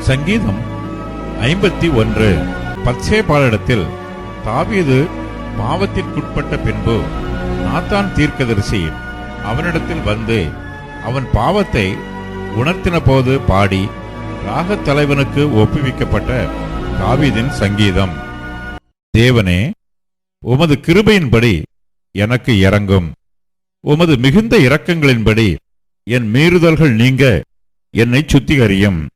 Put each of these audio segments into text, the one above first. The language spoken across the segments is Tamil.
சங்கீதம் ஐம்பத்தி ஒன்று. பத்சேபாளிடத்தில் தாவீது பாவத்திற்குட்பட்ட பின்பு நாத்தான் தீர்க்கதரிசி அவனிடத்தில் வந்து அவன் பாவத்தை உணர்த்தின போது பாடி ராகத் தலைவனுக்கு ஒப்புவிக்கப்பட்ட தாவீதின் சங்கீதம். தேவனே உமது கிருபையின்படி எனக்கு இறங்கும் உமது மிகுந்த இரக்கங்களின்படி என் மீறுதல்கள் நீங்க என்னை சுத்திகரியும்.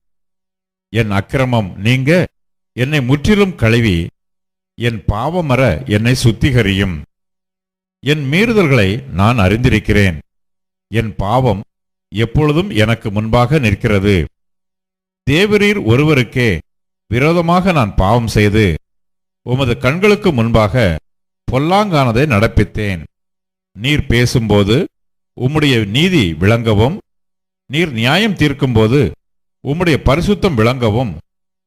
என் அக்கிரமம் நீங்க என்னை முற்றிலும் கழுவி. என் பாவமர என்னை சுத்திகரியும். என் மீறுதல்களை நான் அறிந்திருக்கிறேன். என் பாவம் எப்பொழுதும் எனக்கு முன்பாக நிற்கிறது. தேவரீர் ஒருவருக்கே விரோதமாக நான் பாவம் செய்து உமது கண்களுக்கு முன்பாக பொல்லாங்கானதை நடப்பித்தேன். நீர் பேசும்போது உம்முடைய நீதி விளங்கவும் நீர் நியாயம் தீர்க்கும்போது உம்முடைய பரிசுத்தம் விளங்கவும்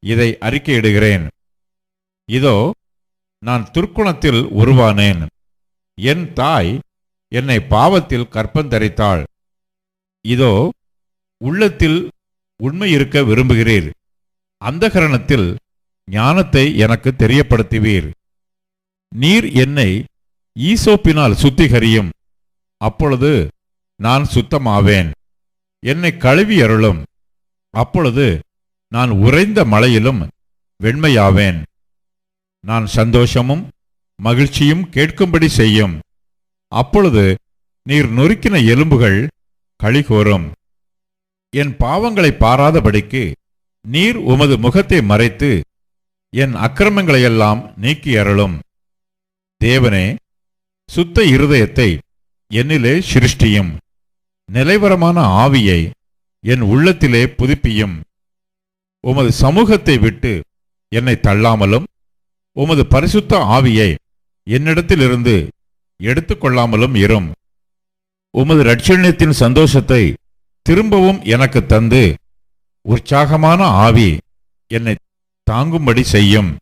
இதை அறிக்கையிடுகிறேன். இதோ நான் துர்க்குணத்தில் உருவானேன். என் தாய் என்னை பாவத்தில் கற்பந்தரித்தாள் இதோ உள்ளத்தில் உண்மை இருக்க விரும்புகிறீர். அந்தகரணத்தில் ஞானத்தை எனக்கு தெரியப்படுத்துவீர். நீர் என்னை ஈசோப்பினால் சுத்திகரியும். அப்பொழுது நான் சுத்தமாவேன். என்னை கழுவி அருளும். அப்பொழுது நான் உறைந்த மலையிலும் வெண்மையாவேன். நான் சந்தோஷமும் மகிழ்ச்சியும் கேட்கும்படி செய்யும். அப்பொழுது நீர் நொறுக்கின எலும்புகள் களிகோரும். என் பாவங்களை பாராதபடிக்கு நீர் உமது முகத்தை மறைத்து என் அக்கிரமங்களையெல்லாம் நீக்கி அருளும். தேவனே சுத்த இருதயத்தை என்னிலே சிருஷ்டியும். நிலைவரமான ஆவியை என் உள்ளத்திலே புதுப்பியும். உமது சமூகத்தை விட்டு என்னை தள்ளாமலும் உமது பரிசுத்த ஆவியை என்னிடத்திலிருந்து எடுத்துக்கொள்ளாமலும் இரும். உமது ரட்சணியத்தின் சந்தோஷத்தை திரும்பவும் எனக்கு தந்து உற்சாகமான ஆவி என்னை தாங்கும்படி செய்யும்.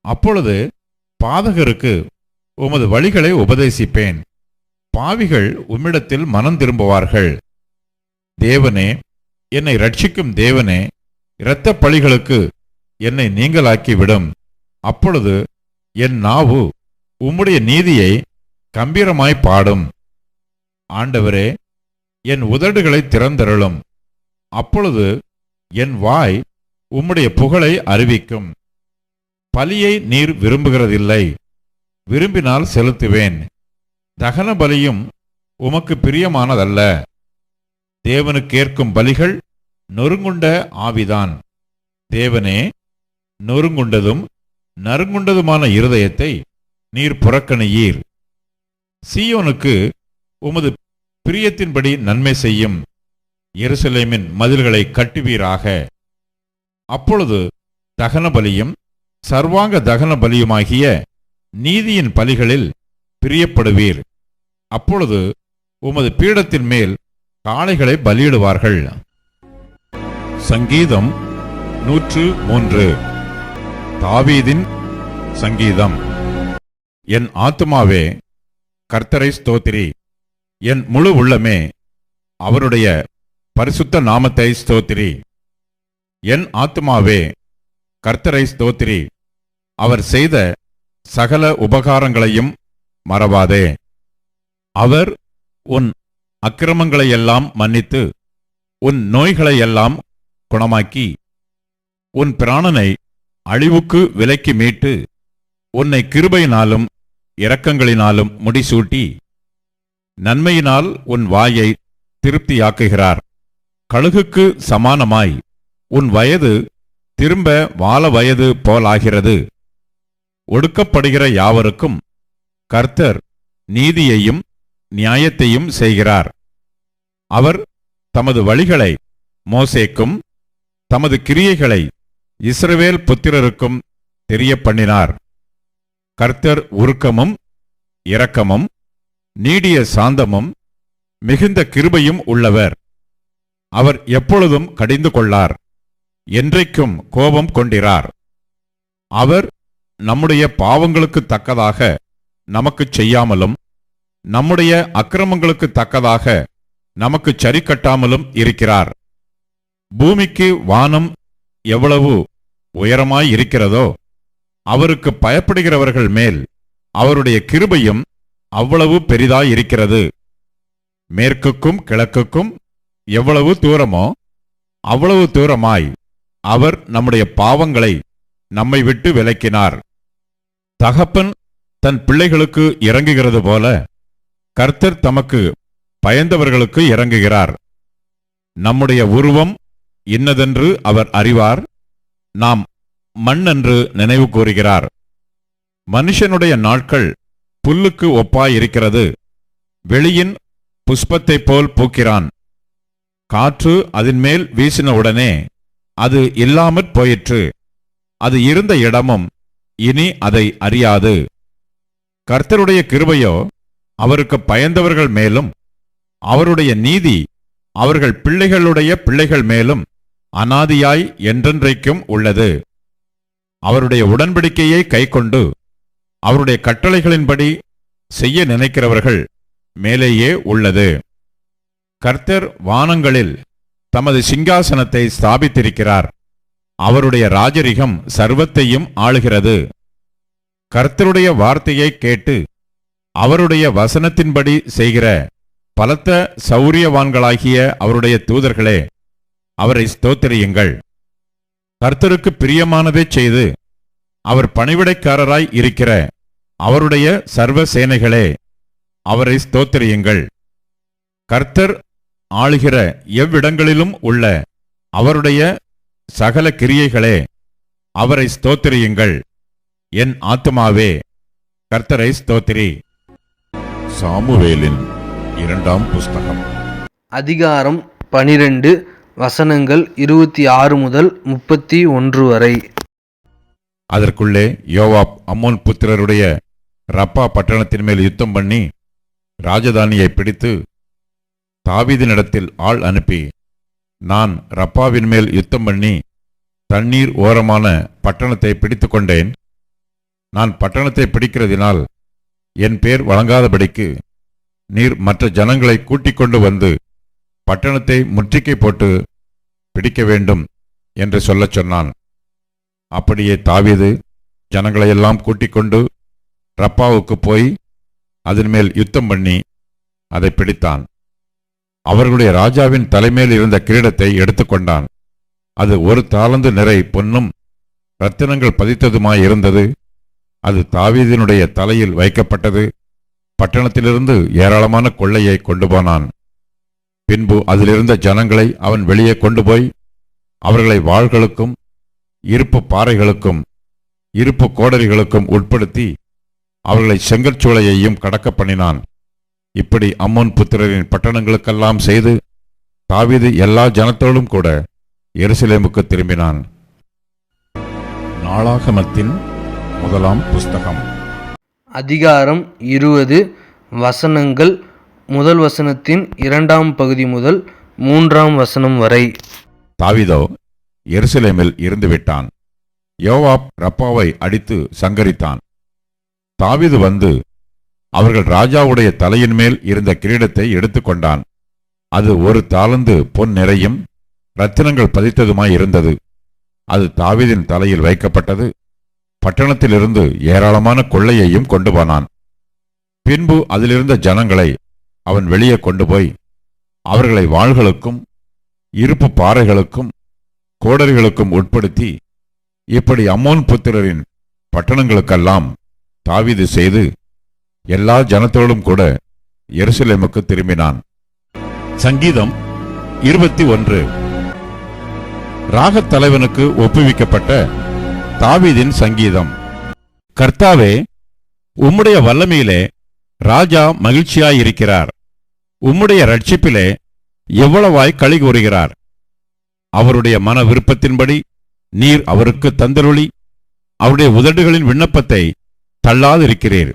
அப்பொழுது பாதகருக்கு உமது வழிகளை உபதேசிப்பேன். பாவிகள் உம்மிடத்தில் மனம் திரும்புவார்கள். தேவனே என்னை ரட்சிக்கும் தேவனே இரத்தப் பழிகளுக்கு என்னை நீங்களாக்கிவிடும். அப்பொழுது என் நாவு உம்முடைய நீதியை கம்பீரமாய் பாடும். ஆண்டவரே என் உதடுகளை திறந்தருளும். அப்பொழுது என் வாய் உம்முடைய புகழை அறிவிக்கும். பலியை நீர் விரும்புகிறதில்லை. விரும்பினால் செலுத்துவேன். தகன பலியும் உமக்கு பிரியமானதல்ல. தேவனுக்கேற்கும் பலிகள் நொறுங்குண்ட ஆவிதான். தேவனே நொறுங்குண்டதும் நறுங்குண்டதுமான இருதயத்தை நீர் புறக்கணியீர். சீயோனுக்கு உமது பிரியத்தின்படி நன்மை செய்யும். எருசலேமின் மதில்களை கட்டுவீராக. அப்பொழுது தகன பலியும் சர்வாங்க தகன பலியுமாகிய நீதியின் பலிகளில் பிரியப்படுவீர். அப்பொழுது உமது பீடத்தின் மேல் காளைகளை பலியிடுவார்கள். சங்கீதம் நூற்று மூன்று. தாவீதின் சங்கீதம். என் ஆத்துமாவே கர்த்தரை ஸ்தோத்திரி. என் முழு உள்ளமே அவருடைய பரிசுத்த நாமத்தை ஸ்தோத்திரி. என் ஆத்மாவே கர்த்தரை ஸ்தோத்திரி. அவர் செய்த சகல உபகாரங்களையும் மறவாதே. அவர் உன் அக்கிரமங்களையெல்லாம் மன்னித்து உன் நோய்களையெல்லாம் குணமாக்கி உன் பிராணனை அழிவுக்கு விலக்கி மீட்டு உன்னை கிருபையினாலும் இரக்கங்களினாலும் முடிசூட்டி நன்மையினால் உன் வாயை திருப்தியாக்குகிறார். கழுகுக்கு சமானமாய். உன் வயது திரும்ப வால வயது போலாகிறது. ஒடுக்கப்படுகிற யாவருக்கும் கர்த்தர் நீதியையும் நியாயத்தையும் செய்கிறார். அவர் தமது வழிகளை மோசேக்கும் தமது கிரியைகளை இஸ்ரவேல் புத்திரருக்கும் தெரியப்பண்ணினார். கர்த்தர் உருக்கமும் இரக்கமும் நீடிய சாந்தமும் மிகுந்த கிருபையும் உள்ளவர். அவர் எப்பொழுதும் கடிந்து கொள்ளார். என்றைக்கும் கோபம் கொண்டிரார். அவர் நம்முடைய பாவங்களுக்கு தக்கதாக நமக்குச் செய்யாமலும் நம்முடைய அக்கிரமங்களுக்கு தக்கதாக நமக்கு சரி கட்டாமலும் இருக்கிறார். பூமிக்கு வானம் எவ்வளவு உயரமாய் இருக்கிறதோ அவருக்கு பயப்படுகிறவர்கள் மேல் அவருடைய கிருபையும் அவ்வளவு பெரிதாய் இருக்கிறது. மேற்குக்கும் கிழக்குக்கும் எவ்வளவு தூரமோ அவ்வளவு தூரமாய் அவர் நம்முடைய பாவங்களை நம்மை விட்டு விலக்கினார். தகப்பன் தன் பிள்ளைகளுக்கு இறங்குகிறது போல கர்த்தர் தமக்கு பயந்தவர்களுக்கு இறங்குகிறார். நம்முடைய உருவம் இன்னதென்று அவர் அறிவார். நாம் மண் என்று நினைவு கூறுகிறார். மனுஷனுடைய நாட்கள் புல்லுக்கு ஒப்பாயிருக்கிறது. வெளியின் புஷ்பத்தைப் போல் பூக்கிறான். காற்று அதன் மேல் வீசின உடனே அது இல்லாமற் போயிற்று. அது இருந்த இடமும் இனி அதை அறியாது. கர்த்தருடைய கிருபையோ அவருக்கு பயந்தவர்கள் மேலும் அவருடைய நீதி அவர்கள் பிள்ளைகளுடைய பிள்ளைகள் மேலும் அனாதியாய் என்றென்றைக்கும் உள்ளது. அவருடைய உடன்படிக்கையை கைக்கொண்டு அவருடைய கட்டளைகளின்படி செய்ய நினைக்கிறவர்கள் மேலேயே உள்ளது. கர்த்தர் வானங்களில் தமது சிங்காசனத்தை ஸ்தாபித்திருக்கிறார். அவருடைய ராஜரிகம் சர்வத்தையும் ஆளுகிறது. கர்த்தருடைய வார்த்தையை கேட்டு அவருடைய வசனத்தின்படி செய்கிற பலத்த சௌரியவான்களாகிய அவருடைய தூதர்களே அவரை ஸ்தோத்திரியுங்கள். கர்த்தருக்கு பிரியமானதே செய்து அவர் பணிவிடைக்காரராய் இருக்கிற அவருடைய சர்வ சேனைகளே அவரை ஸ்தோத்திரியுங்கள். கர்த்தர் ஆளுகிற எவ்விடங்களிலும் உள்ள அவருடைய சகல கிரியைகளே அவரை ஸ்தோத்திரியுங்கள். என் ஆத்துமாவே கர்த்தரை ஸ்தோத்திரி. சாமுவேலின் இரண்டாம் புஸ்தகம். அதிகாரம் பனிரெண்டு வசனங்கள் இருபத்தி ஆறு முதல் முப்பத்தி ஒன்று வரை. அதற்குள்ளே யோவாப் அம்மோன் புத்திரருடைய ரப்பா பட்டணத்தின் மேல் யுத்தம் பண்ணி ராஜதானியை பிடித்து தாவீதினிடத்தில் ஆள் அனுப்பி நான் ரப்பாவின் மேல் யுத்தம் பண்ணி தண்ணீர் ஓரமான பட்டணத்தை பிடித்து கொண்டேன் நான் பட்டணத்தை பிடிக்கிறதினால் என் பேர் வழங்காதபடிக்கு நீர் மற்ற ஜனங்களை கூட்டிக் கொண்டு வந்து பட்டணத்தை முற்றுகை போட்டு பிடிக்க வேண்டும் என்று சொல்லச் சொன்னான். அப்படியே தாவீது ஜனங்களையெல்லாம் கூட்டிக் கொண்டு ரப்பாவுக்கு போய் அதன் மேல் யுத்தம் பண்ணி அதை பிடித்தான். அவர்களுடைய ராஜாவின் தலைமையில் இருந்த கிரீடத்தை எடுத்துக்கொண்டான். அது ஒரு தாளந்து நிறை பொன்னும் ரத்தினங்கள் பதித்ததுமாயிருந்தது அது தாவீதினுடைய தலையில் வைக்கப்பட்டது. பட்டணத்திலிருந்து ஏராளமான கொள்ளையை கொண்டு போனான். பின்பு அதிலிருந்த ஜனங்களை அவன் வெளியே கொண்டு போய் அவர்களை வாள்களுக்கும் இருப்பு பாறைகளுக்கும் இருப்பு கோடரிகளுக்கும் உட்படுத்தி அவர்களை செங்கற்சூளையையும் கடக்க பண்ணினான். இப்படி அம்மோன் புத்திரரின் பட்டணங்களுக்கெல்லாம் செய்து தாவீது எல்லா ஜனத்தோடும் கூட எருசலேமுக்கு திரும்பினான். நாளாகமத்தின் முதலாம் புஸ்தகம். அதிகாரம் இருபது வசனங்கள் முதல் வசனத்தின் இரண்டாம் பகுதி முதல் மூன்றாம் வசனம் வரை. தாவீதோ எருசலேமில் இருந்து விட்டான். யோவாப் ரப்பாவை அடித்து சங்கரித்தான். தாவீது வந்து அவர்கள் ராஜாவுடைய தலையின் மேல் இருந்த கிரீடத்தை எடுத்துக்கொண்டான். அது ஒரு தாளந்து பொன் நிறையும் ரத்தினங்கள் பதித்ததுமாய் இருந்தது. அது தாவீதின் தலையில் வைக்கப்பட்டது. பட்டணத்திலிருந்து ஏராளமான கொள்ளையையும் கொண்டு போனான். பின்பு அதிலிருந்த ஜனங்களை அவன் வெளியே கொண்டு போய் அவர்களை வாள்களுக்கும் இருப்பு பாறைகளுக்கும் கோடரிகளுக்கும் உட்படுத்தி இப்படி அம்மோன் புத்திரரின் பட்டணங்களுக்கெல்லாம் தாவீது செய்து எல்லா ஜனத்தோடும் கூட எருசலேமுக்கு திரும்பினான். சங்கீதம் இருபத்தி ஒன்று. ராகத் தலைவனுக்கு ஒப்புவிக்கப்பட்ட தாவீதின் சங்கீதம். கர்த்தாவே உம்முடைய வல்லமையிலே ராஜா மகிழ்ச்சியாயிருக்கிறார். உம்முடைய ரட்சிப்பிலே எவ்வளவாய் களி கூறுகிறார். அவருடைய மன விருப்பத்தின்படி நீர் அவருக்கு தந்தருளி அவருடைய உதடுகளின் விண்ணப்பத்தை தள்ளாதிருக்கிறீர்.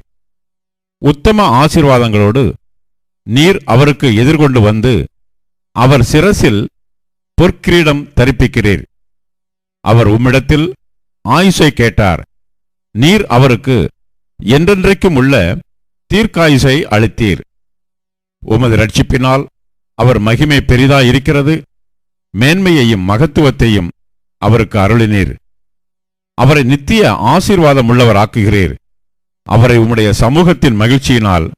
உத்தம ஆசீர்வாதங்களோடு நீர் அவருக்கு எதிர்கொண்டு வந்து அவர் சிரசில் பொற்கிரீடம் தரிப்பிக்கிறீர். அவர் உம்மிடத்தில் ஆயுசை கேட்டார். நீர் அவருக்கு என்றென்றைக்கும் உள்ள தீர்க்காயுசை அளித்தீர். உமது ரட்சிப்பினால் அவர் மகிமை பெரிதாயிருக்கிறது. மேன்மையையும் மகத்துவத்தையும் அவருக்கு அருளினீர். அவரை நித்திய ஆசீர்வாதம் உள்ளவராக்குகிறீர். அவரை உம்முடைய சமூகத்தின் மகிழ்ச்சியினால்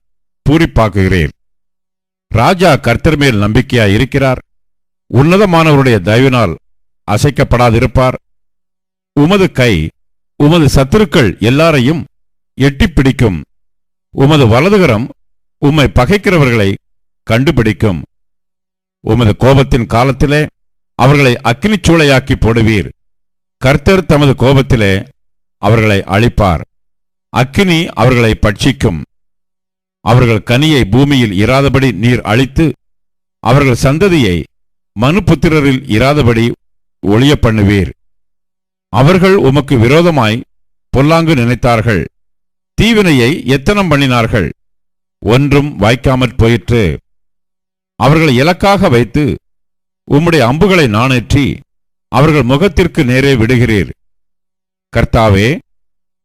பூரிப்பாக்குகிறேன். ராஜா கர்த்தர் மேல் நம்பிக்கையாய் இருக்கிறார். உன்னதமானவருடைய தயவினால் அசைக்கப்படாதிருப்பார். உமது கை உமது சத்துருக்கள் எல்லாரையும் எட்டிப் பிடிக்கும். உமது வலதுகரம் உம்மை பகைக்கிறவர்களை கண்டுபிடிக்கும். உமது கோபத்தின் காலத்திலே அவர்களை அக்னிச்சூளையாக்கி போடுவீர். கர்த்தர் தமது கோபத்திலே அவர்களை அழிப்பார். அக்கினி அவர்களை பட்சிக்கும். அவர்கள் கனியை பூமியில் இராதபடி நீர் அழித்து அவர்கள் சந்ததியை மனுபுத்திரரில் இராதபடி ஒளிய பண்ணுவீர் அவர்கள் உமக்கு விரோதமாய் பொல்லாங்கு நினைத்தார்கள். தீவினையை எத்தனம் பண்ணினார்கள்? ஒன்றும் வாய்க்காமற் போயிற்று. அவர்களை இலக்காக வைத்து உம்முடைய அம்புகளை நாணேற்றி அவர்கள் முகத்திற்கு நேரே விடுகிறீர். கர்த்தாவே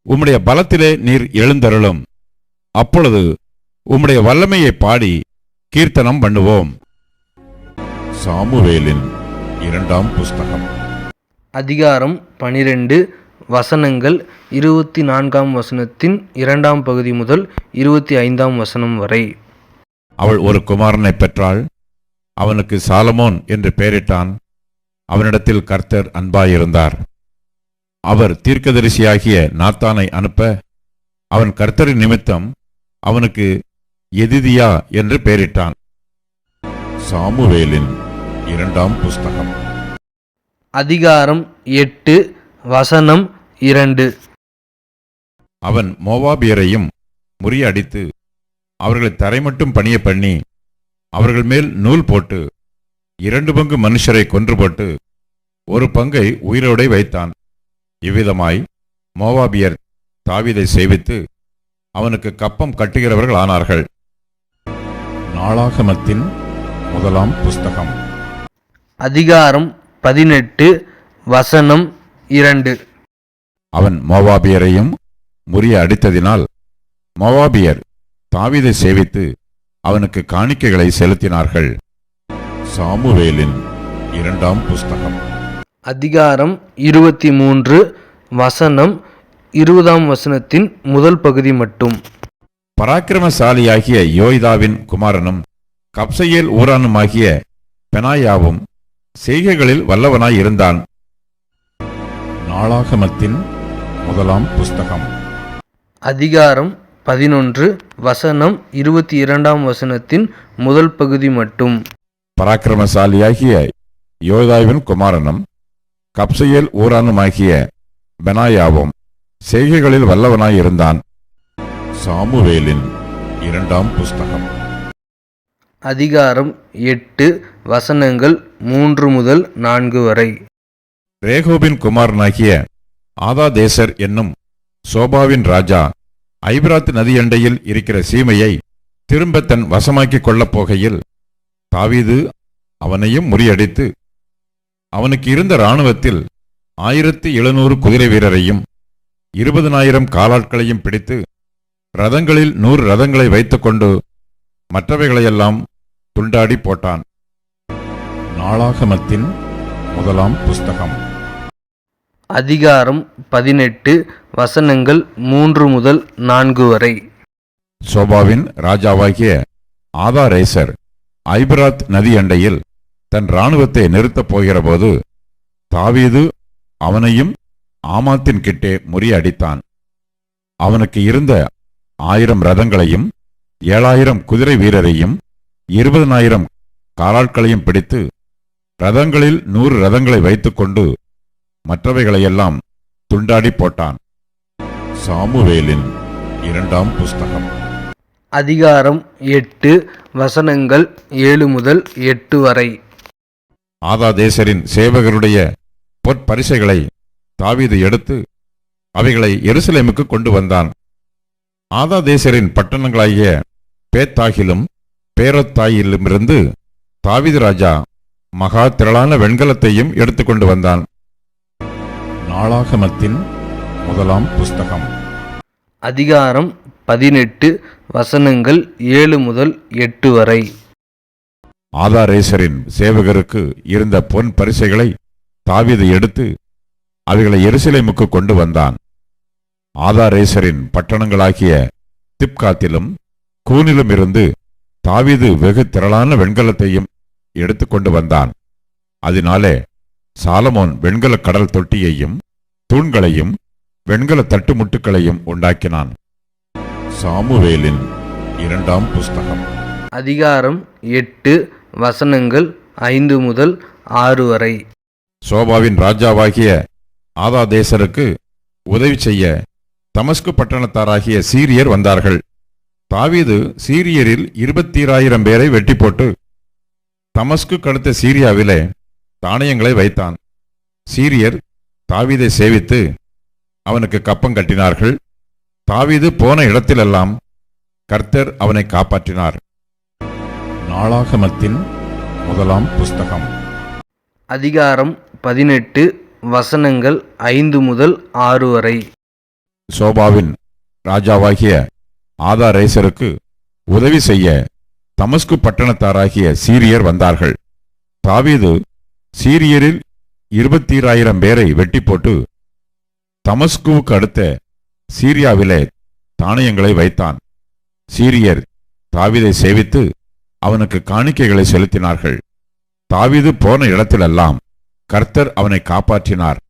உம்முடைய பலத்திலே நீர் எழுந்தருளும். அப்பொழுது உம்முடைய வல்லமையை பாடி கீர்த்தனம் பண்ணுவோம். சாமுவேலின் இரண்டாம் புஸ்தகம். அதிகாரம் பனிரெண்டு வசனங்கள் இருபத்தி நான்காம் வசனத்தின் இரண்டாம் பகுதி முதல் இருபத்தி ஐந்தாம் வசனம் வரை. அவள் ஒரு குமாரனை பெற்றாள். அவனுக்கு சாலமோன் என்று பெயரிட்டான். அவனிடத்தில் கர்த்தர் அன்பாயிருந்தார். அவர் தீர்க்கதரிசியாகிய நாத்தானை அனுப்ப அவன் கர்த்தரின் நிமித்தம் அவனுக்கு எதிதியா என்று பெயரிட்டான். சாமுவேலின் இரண்டாம் புஸ்தகம். அதிகாரம் எட்டு வசனம் இரண்டு. அவன் மோவாபியரையும் முறியடித்து அவர்களை தரைமட்டும் பணிய பண்ணி அவர்கள் மேல் நூல் போட்டு இரண்டு பங்கு மனுஷரை கொன்று போட்டு ஒரு பங்கை உயிரோடே வைத்தான். இவ்விதமாய் மோவாபியர் தாவீதை சேவித்து அவனுக்கு கப்பம் கட்டுகிறவர்கள் ஆனார்கள் நாளாகமத்தின் முதலாம் புஸ்தகம். அதிகாரம் பதினெட்டு வசனம் இரண்டு. அவன் மோவாபியரையும் முறிய அடித்ததினால் மோவாபியர் தாவீதை சேவித்து அவனுக்கு காணிக்கைகளை செலுத்தினார்கள். சாமுவேலின் இரண்டாம் புஸ்தகம். அதிகாரம் இருபத்தி மூன்று வசனம் இருபதாம் வசனத்தின் முதல் பகுதி மட்டும். பராக்கிரமசாலியாகிய யோய்தாவின் குமாரனும் கப்சையேல் ஊரானுமாகிய பெனாயாவும் செய்கைகளில் வல்லவனாய் இருந்தான். நாளாகமத்தின் முதலாம் புஸ்தகம். அதிகாரம் பதினொன்று வசனம் இருபத்தி இரண்டாம் வசனத்தின் முதல் பகுதி மட்டும். பராக்கிரமசாலியாகிய யோதாவின் குமாரனும் கப்சையேல் ஊரானுமாகிய பெனாயாவும் செய்கைகளில் வல்லவனாய் இருந்தான் சாமுவேலின் இரண்டாம் புஸ்தகம். அதிகாரம் எட்டு வசனங்கள் மூன்று முதல் நான்கு வரை. ரேகோபின் குமாரனாகிய ஆதாதேசர் என்னும் சோபாவின் ராஜா ஐபிராத் நதியண்டையில் இருக்கிற சீமையை திரும்ப தன் வசமாக்கிக் கொள்ளப் போகையில் தாவீது அவனையும் முறியடித்து அவனுக்கு இருந்த இராணுவத்தில் ஆயிரத்தி எழுநூறு குதிரை வீரரையும் இருபதனாயிரம் காலாட்களையும் பிடித்து ரதங்களில் நூறு ரதங்களை வைத்துக்கொண்டு மற்றவைகளையெல்லாம் துண்டாடி போட்டான். நாளாகமத்தின் முதலாம் புஸ்தகம். அதிகாரம் பதினெட்டு வசனங்கள் மூன்று முதல் நான்கு வரை. சோபாவின் ராஜாவாகிய ஆதாரேசர் ஐபிராத் நதியண்டையில் தன் இராணுவத்தை நிறுத்தப் போகிறபோது தாவீது அவனையும் ஆமாத்தின் கிட்டே முறியடித்தான். அவனுக்கு இருந்த ஆயிரம் ரதங்களையும் ஏழாயிரம் குதிரை வீரரையும் இருபதனாயிரம் காலாட்களையும் பிடித்து ரதங்களில் நூறு ரதங்களை வைத்துக்கொண்டு மற்றவைகளையெல்லாம் துண்டாடி போட்டான். சாமுவேலின் இரண்டாம் புஸ்தகம். அதிகாரம் எட்டு வசனங்கள் ஏழு முதல் எட்டு வரை. ஆதாதேசரின் சேவகருடைய பொற்பரிசைகளை தாவீது எடுத்து அவைகளை எருசலேமுக்கு கொண்டு வந்தான். ஆதாதேசரின் பட்டணங்களாகிய பேத்தாகிலும் பேரத்தாயிலுமிருந்து தாவீது ராஜா மகா திரளான வெண்கலத்தையும் எடுத்துக்கொண்டு வந்தான். நாளாகமத்தின் முதலாம் புஸ்தகம். அதிகாரம் பதினெட்டு வசனங்கள் ஏழு முதல் எட்டு வரை. ஆதாரேசரின் சேவகருக்கு இருந்த பொன் பரிசைகளை தாவிது எடுத்து அவைகளை எருசலேமுக்கு கொண்டு வந்தான். ஆதாரேசரின் பட்டணங்களாகிய திப்காத்திலும் கூனிலும் இருந்து தாவிது வெகு திரளான வெண்கலத்தையும் எடுத்துக்கொண்டு வந்தான். அதனாலே சாலமோன் வெண்கல கடல் தொட்டியையும் தூண்களையும் வெண்கல தட்டுமுட்டுக்களையும் உண்டாக்கினான். சாமுவேலின் இரண்டாம் புஸ்தகம். அதிகாரம் எட்டு வசனங்கள் ஐந்து முதல் ஆறு வரை. சோபாவின் ராஜாவாகிய ஆதாதேசருக்கு உதவி செய்ய தமஸ்கு பட்டணத்தாராகிய சீரியர் வந்தார்கள். தாவீது சீரியரில் இருபத்தீராயிரம் பேரை வெட்டி போட்டு தமஸ்கு கடுத்த சீரியாவிலே தானியங்களை வைத்தான். சீரியர் தாவீதை சேவித்து அவனுக்கு கப்பம் கட்டினார்கள். தாவீது போன இடத்திலெல்லாம் கர்த்தர் அவனை காப்பாற்றினார். நாளாகமத்தின் முதலாம் புஸ்தகம். அதிகாரம் பதினெட்டு வசனங்கள் ஐந்து முதல் ஆறு வரை. சோபாவின் ராஜாவாகிய ஆதாரேசருக்கு உதவி செய்ய தமஸ்கு பட்டணத்தாராகிய சீரியர் வந்தார்கள். தாவீது சீரியரில் இருபத்தீராயிரம் பேரை வெட்டி போட்டு தமஸ்குவுக்கு அடுத்த சீரியாவிலே தானியங்களை வைத்தான். சீரியர் தாவீதை சேவித்து அவனுக்கு காணிக்கைகளை செலுத்தினார்கள். தாவீது போன இடத்திலெல்லாம் கர்த்தர் அவனை காப்பாற்றினார்.